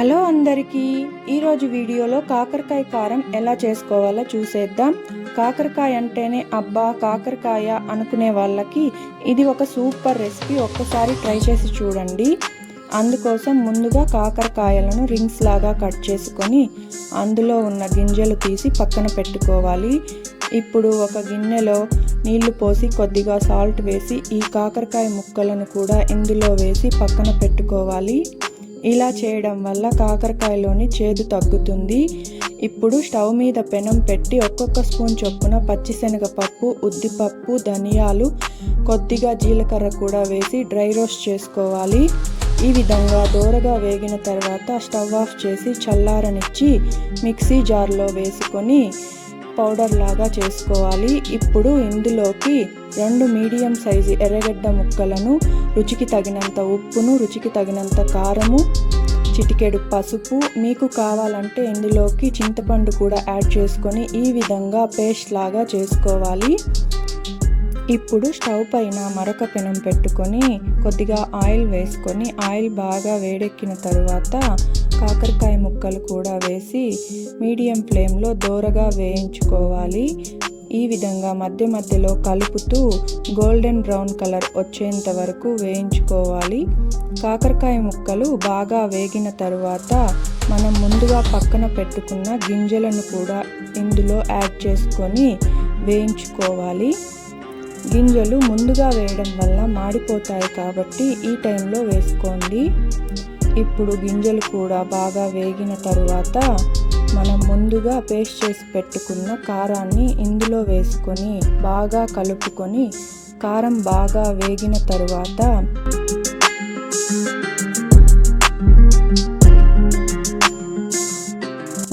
Hello అందరికీ. ఈరోజు వీడియోలో కాకరకాయ కారం ఎలా చేసుకోవాలో చూసేద్దాం. కాకరకాయ అంటేనే అబ్బా కాకరకాయ అనుకునే వాళ్ళకి ఇది ఒక సూపర్ రెసిపీ. ఒక్కసారి ట్రై చేసి చూడండి. అందుకోసం ముందుగా కాకరకాయలను రింగ్స్ లాగా కట్ చేసుకొని అందులో ఉన్న గింజలు తీసి పక్కన పెట్టుకోవాలి. ఇప్పుడు ఒక గిన్నెలో నీళ్ళు పోసి కొద్దిగా సాల్ట్ వేసి ఈ కాకరకాయ ముక్కలను కూడా ఇందులో వేసి పక్కన పెట్టుకోవాలి. ఇలా చేయడం వల్ల కాకరకాయలోని చేదు తగ్గుతుంది. ఇప్పుడు స్టవ్ మీద పెనం పెట్టి ఒక్కొక్క స్పూన్ చొప్పున పచ్చిశనగపప్పు ఉద్దిపప్పు ధనియాలు కొద్దిగా జీలకర్ర కూడా వేసి డ్రై రోస్ట్ చేసుకోవాలి. ఈ విధంగా దూరగా వేగిన తర్వాత స్టవ్ ఆఫ్ చేసి చల్లారనిచ్చి మిక్సీ జార్లో వేసుకొని పౌడర్ లాగా చేసుకోవాలి. ఇప్పుడు ఇందులోకి రెండు మీడియం సైజు ఎర్రగడ్డ ముక్కలను రుచికి తగినంత ఉప్పును రుచికి తగినంత కారము చిటికెడు పసుపు మీకు కావాలంటే ఇందులోకి చింతపండు కూడా యాడ్ చేసుకొని ఈ విధంగా పేస్ట్ లాగా చేసుకోవాలి. ఇప్పుడు స్టవ్ పైన మరొక పెనం పెట్టుకొని కొద్దిగా ఆయిల్ వేసుకొని ఆయిల్ బాగా వేడెక్కిన తర్వాత కాకరకాయ ముక్కలు కూడా వేసి మీడియం ఫ్లేమ్లో దోరగా వేయించుకోవాలి. ఈ విధంగా మధ్య మధ్యలో కలుపుతూ గోల్డెన్ బ్రౌన్ కలర్ వచ్చేంత వరకు వేయించుకోవాలి. కాకరకాయ ముక్కలు బాగా వేగిన తరువాత మనం ముందుగా పక్కన పెట్టుకున్న గింజలను కూడా ఇందులో యాడ్ చేసుకొని వేయించుకోవాలి. గింజలు ముందుగా వేయడం వల్ల మాడిపోతాయి కాబట్టి ఈ టైంలో వేసుకోండి. ఇప్పుడు గింజలు కూడా బాగా వేగిన తరువాత మనం ముందుగా పేస్ట్ చేసి పెట్టుకున్న కారాన్ని ఇందులో వేసుకొని బాగా కలుపుకొని కారం బాగా వేగిన తరువాత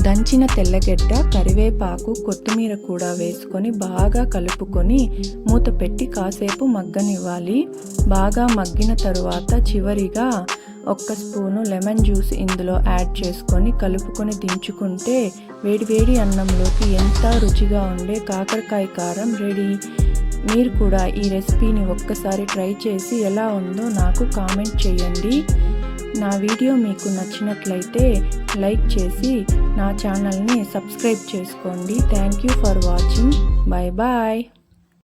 దంచిన తెల్లగడ్డ కరివేపాకు కొత్తిమీర కూడా వేసుకొని బాగా కలుపుకొని మూత పెట్టి కాసేపు మగ్గనివ్వాలి. బాగా మగ్గిన తరువాత చివరిగా ఒక్క స్పూను లెమన్ జ్యూస్ ఇందులో యాడ్ చేసుకొని కలుపుకొని దించుకుంటే వేడివేడి అన్నంలోకి ఎంత రుచిగా ఉండే కాకరకాయ కారం రెడీ. మీరు కూడా ఈ రెసిపీని ఒక్కసారి ట్రై చేసి ఎలా ఉందో నాకు కామెంట్ చేయండి. నా వీడియో మీకు నచ్చినట్లయితే లైక్ చేసి నా ఛానల్ని సబ్స్క్రైబ్ చేసుకోండి. Thank you for watching. Bye bye.